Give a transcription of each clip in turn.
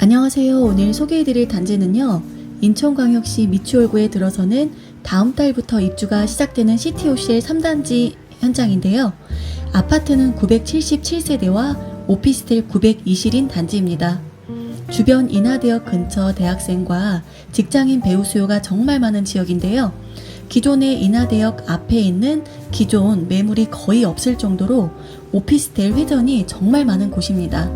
안녕하세요. 오늘 소개해드릴 단지는요. 인천광역시 미추홀구에 들어서는 다음 달부터 입주가 시작되는 시티오시의 3단지 현장인데요. 아파트는 977세대와 오피스텔 920인 단지입니다. 주변 인하대역 근처 대학생과 직장인 배우 수요가 정말 많은 지역인데요. 기존의 인하대역 앞에 있는 기존 매물이 거의 없을 정도로 오피스텔 회전이 정말 많은 곳입니다.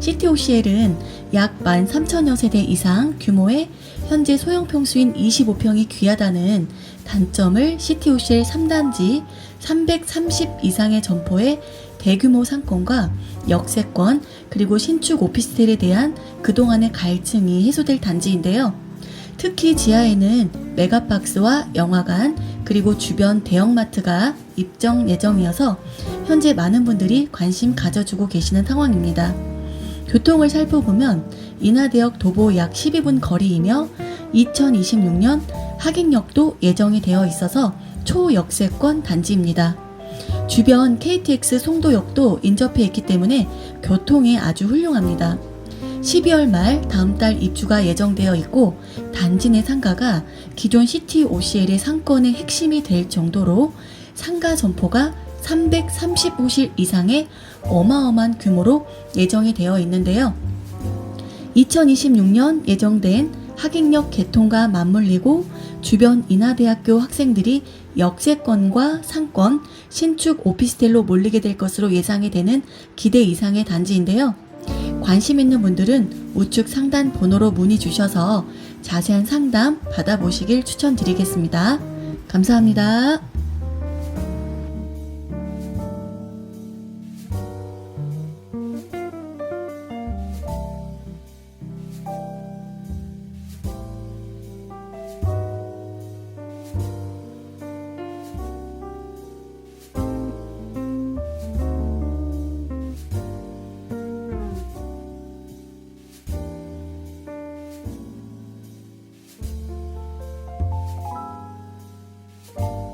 시티오시엘은 약 13,000여 세대 이상 규모의 현재 소형 평수인 25평이 귀하다는 단점을 시티오시엘 3단지 330 이상의 점포의 대규모 상권과 역세권 그리고 신축 오피스텔에 대한 그동안의 갈증이 해소될 단지인데요. 특히 지하에는 메가박스와 영화관 그리고 주변 대형마트가 입정 예정이어서 현재 많은 분들이 관심 가져주고 계시는 상황입니다. 교통을 살펴보면 인하대역 도보 약 12분 거리이며 2026년 하객역도 예정이 되어 있어서 초역세권 단지입니다. 주변 KTX 송도역도 인접해 있기 때문에 교통이 아주 훌륭합니다. 12월 말 다음 달 입주가 예정되어 있고 단지 내 상가가 기존 시티 OCL의 상권의 핵심이 될 정도로 상가 점포가 335실 이상의 어마어마한 규모로 예정이 되어 있는데요. 2026년 예정된 하객역 개통과 맞물리고 주변 인하대학교 학생들이 역세권과 상권, 신축 오피스텔로 몰리게 될 것으로 예상이 되는 기대 이상의 단지인데요. 관심 있는 분들은 우측 상단 번호로 문의 주셔서 자세한 상담 받아보시길 추천드리겠습니다. 감사합니다. Bye.